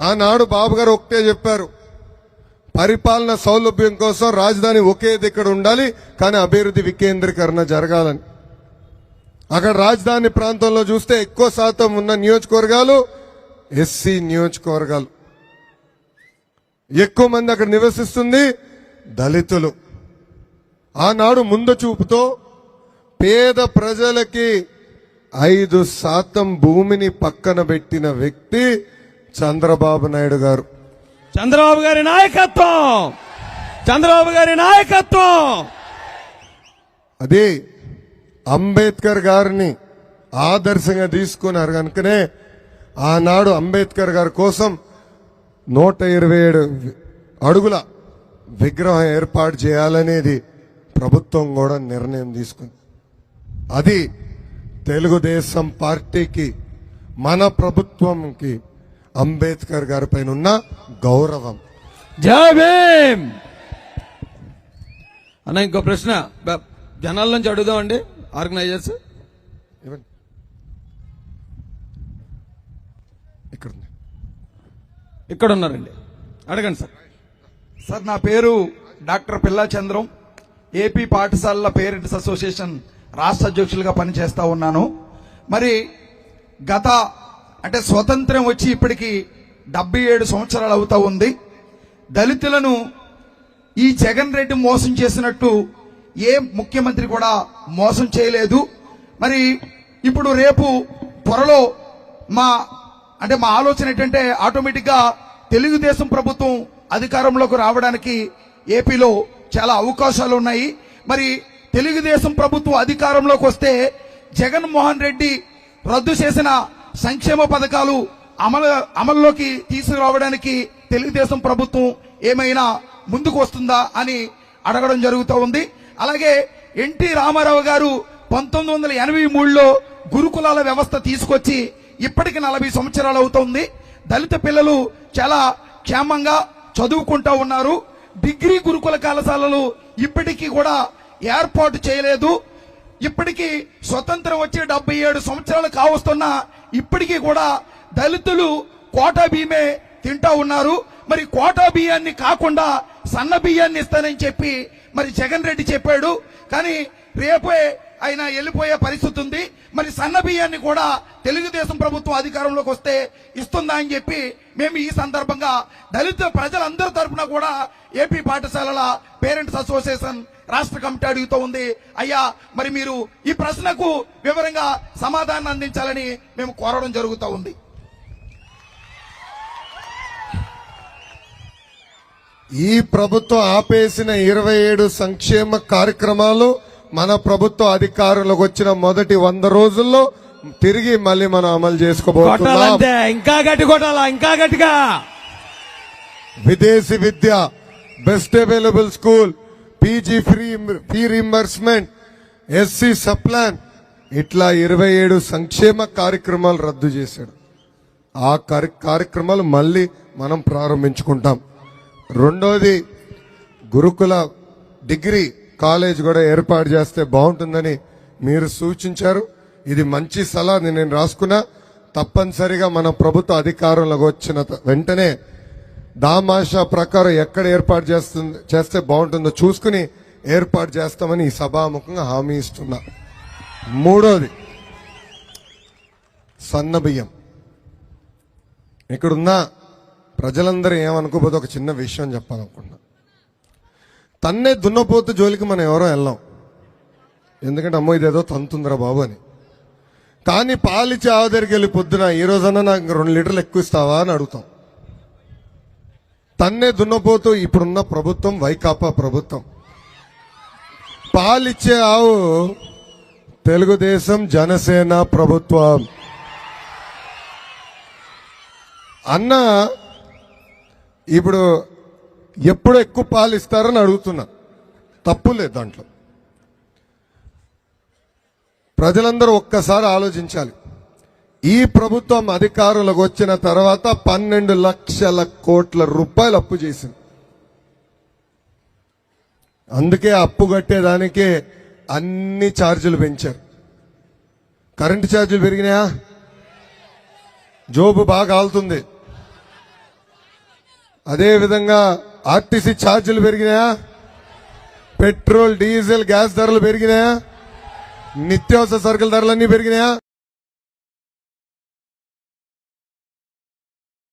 ఆనాడు బాబు గారు ఒకటే చెప్పారు. పరిపాలన సౌలభ్యం కోసం రాజధాని ఒకే దగ్గర ఉండాలి కానీ అభివృద్ధి వికేంద్రీకరణ జరగాలని. అక్కడ రాజధాని ప్రాంతంలో చూస్తే ఎక్కువ శాతం ఉన్న నియోజకవర్గాలు ఎస్సీ నియోజకవర్గాలు. ఎక్కువ మంది అక్కడ నివసిస్తుంది దళితులు. ఆనాడు ముందు చూపుతో పేద ప్రజలకి ఐదు శాతం భూమిని పక్కన పెట్టిన వ్యక్తి చంద్రబాబు నాయుడు గారు. చంద్రబాబు గారి నాయకత్వం! చంద్రబాబు గారి నాయకత్వం! అది అంబేద్కర్ గారిని ఆదర్శంగా తీసుకున్నారు కనుకనే ఆనాడు అంబేద్కర్ గారి కోసం నూట ఇరవై ఏడు అడుగుల విగ్రహం ఏర్పాటు చేయాలనేది ప్రభుత్వం కూడా నిర్ణయం తీసుకుంది. అది తెలుగుదేశం పార్టీకి మన ప్రభుత్వంకి అంబేద్కర్ గారి పైన ఉన్న గౌరవం. జై భీమ్! అన్న ఇంకో ప్రశ్న. జనాల నుంచి అడుగుదామండి ఆర్గనైజర్స్. ఇవ్వండి. ఇక్కడ ఉంది ఇక్కడ ఉన్నారండి అడగండి సార్. సార్ నా పేరు డాక్టర్ పిల్లా చంద్రం. ఏపీ పాఠశాలల పేరెంట్స్ అసోసియేషన్ రాష్ట్ర అధ్యక్షులుగా పనిచేస్తా ఉన్నాను. మరి గత అంటే స్వతంత్రం వచ్చి ఇప్పటికి డెబ్బై ఏడు సంవత్సరాలు అవుతా ఉంది. దళితులను ఈ జగన్ రెడ్డి మోసం చేసినట్టు ఏ ముఖ్యమంత్రి కూడా మోసం చేయలేదు. మరి ఇప్పుడు రేపు త్వరలో మా అంటే మా ఆలోచన ఏంటంటే ఆటోమేటిక్గా తెలుగుదేశం ప్రభుత్వం అధికారంలోకి రావడానికి ఏపీలో చాలా అవకాశాలు ఉన్నాయి. మరి తెలుగుదేశం ప్రభుత్వం అధికారంలోకి వస్తే జగన్మోహన్ రెడ్డి రద్దు చేసిన సంక్షేమ పథకాలు అమలు అమల్లోకి తీసుకురావడానికి తెలుగుదేశం ప్రభుత్వం ఏమైనా ముందుకు వస్తుందా అని అడగడం జరుగుతూ ఉంది. అలాగే ఎన్టీ రామారావు గారు పంతొమ్మిది వందల ఎనభై మూడులో గురుకులాల వ్యవస్థ తీసుకొచ్చి ఇప్పటికి నలభై సంవత్సరాలు అవుతోంది. దళిత పిల్లలు చాలా క్షేమంగా చదువుకుంటా ఉన్నారు. డిగ్రీ గురుకుల కళాశాలలు ఇప్పటికీ కూడా ఏర్పాటు చేయలేదు. ఇప్పటికీ స్వతంత్రం వచ్చి డెబ్బై ఏడు సంవత్సరాలు కావస్తున్నా ఇప్పటికీ కూడా దళితులు కోటా బియ్యమే తింటా ఉన్నారు. మరి కోటా బియ్యాన్ని కాకుండా సన్న బియ్యాన్ని ఇస్తానని చెప్పి మరి జగన్ రెడ్డి చెప్పాడు. కానీ రేపే ఆయన వెళ్ళిపోయే పరిస్థితి ఉంది. మరి సన్న బియ్యాన్ని కూడా తెలుగుదేశం ప్రభుత్వం అధికారంలోకి వస్తే ఇస్తుందా అని చెప్పి మేము ఈ సందర్భంగా దళిత ప్రజలందరి తరఫున కూడా ఏపీ పాఠశాలల పేరెంట్స్ అసోసియేషన్ రాష్ట్ర కమిటీ అడుగుతూ ఉంది. అయ్యా మరి మీరు ఈ ప్రశ్నకు వివరంగా సమాధానం అందించాలని మేము కోరడం జరుగుతూ ఉంది. ఈ ప్రభుత్వం ఆపేసిన ఇరవై ఏడు సంక్షేమ కార్యక్రమాలు మన ప్రభుత్వ అధికారంలోకి వచ్చిన మొదటి వంద రోజుల్లో తిరిగి మళ్ళీ మనం అమలు చేసుకోబోతున్నాం. ఇంకా గట్టి కొట్టాలా? ఇంకా గట్టిగా? విదేశీ విద్య best available school PG free fee reimbursement SC sub plan ఇట్లా ఇరవై ఏడు సంక్షేమ కార్యక్రమాలు రద్దు చేశాడు. ఆ కార్య- కార్యక్రమాలు మళ్ళీ మనం ప్రారంభించుకుంటాం. రెండోది గురుకుల డిగ్రీ కాలేజ్ కూడా ఏర్పాటు చేస్తే బాగుంటుందని మీరు సూచించారు. ఇది మంచి సలహా నేను రాసుకున్నా. తప్పనిసరిగా మన ప్రభుత్వ అధికారంలోకి వచ్చిన వెంటనే దామాషా ప్రకారం ఎక్కడ ఏర్పాటు చేస్తుంది చేస్తే బాగుంటుందో చూసుకుని ఏర్పాటు చేస్తామని ఈ సభాముఖంగా హామీ ఇస్తున్నా. మూడోది సన్న బియ్యం. ఇక్కడున్న ప్రజలందరూ ఏమనుకోపోతే ఒక చిన్న విషయం చెప్పాలనుకుంటున్నా. తన్నే దున్నపోతు జోలికి మనం ఎవరో వెళ్ళాం. ఎందుకంటే అమ్మో ఇదేదో తంతుందిరా బాబు అని. కానీ పాలిచ్చి ఆవు దగ్గరికి వెళ్ళి పొద్దున ఈ రోజన్నా నాకు రెండు లీటర్లు ఎక్కువ ఇస్తావా? అని అడుగుతాం. తన్నే దున్నపోతూ ఇప్పుడున్న ప్రభుత్వం వైకాపా ప్రభుత్వం. పాలిచ్చే ఆవు తెలుగుదేశం జనసేన ప్రభుత్వం. అన్న ఇప్పుడు ఎప్పుడు ఎక్కువ పాలు ఇస్తారని అడుగుతున్నా. తప్పు లేదు దాంట్లో. ప్రజలందరూ ఒక్కసారి ఆలోచించాలి. ఈ ప్రభుత్వం అధికారులకు వచ్చిన తర్వాత పన్నెండు లక్షల కోట్ల రూపాయలు అప్పు చేసింది. అందుకే అప్పు కట్టేదానికే అన్ని ఛార్జీలు పెంచారు. కరెంటు ఛార్జీలు పెరిగినాయా? జోబు బాగా ఆలుతుంది. అదేవిధంగా ఆర్టీసీ ఛార్జీలు పెరిగినాయా? పెట్రోల్ డీజిల్ గ్యాస్ ధరలు పెరిగినాయా? నిత్యావసర సరుకుల ధరలన్నీ పెరిగినాయా?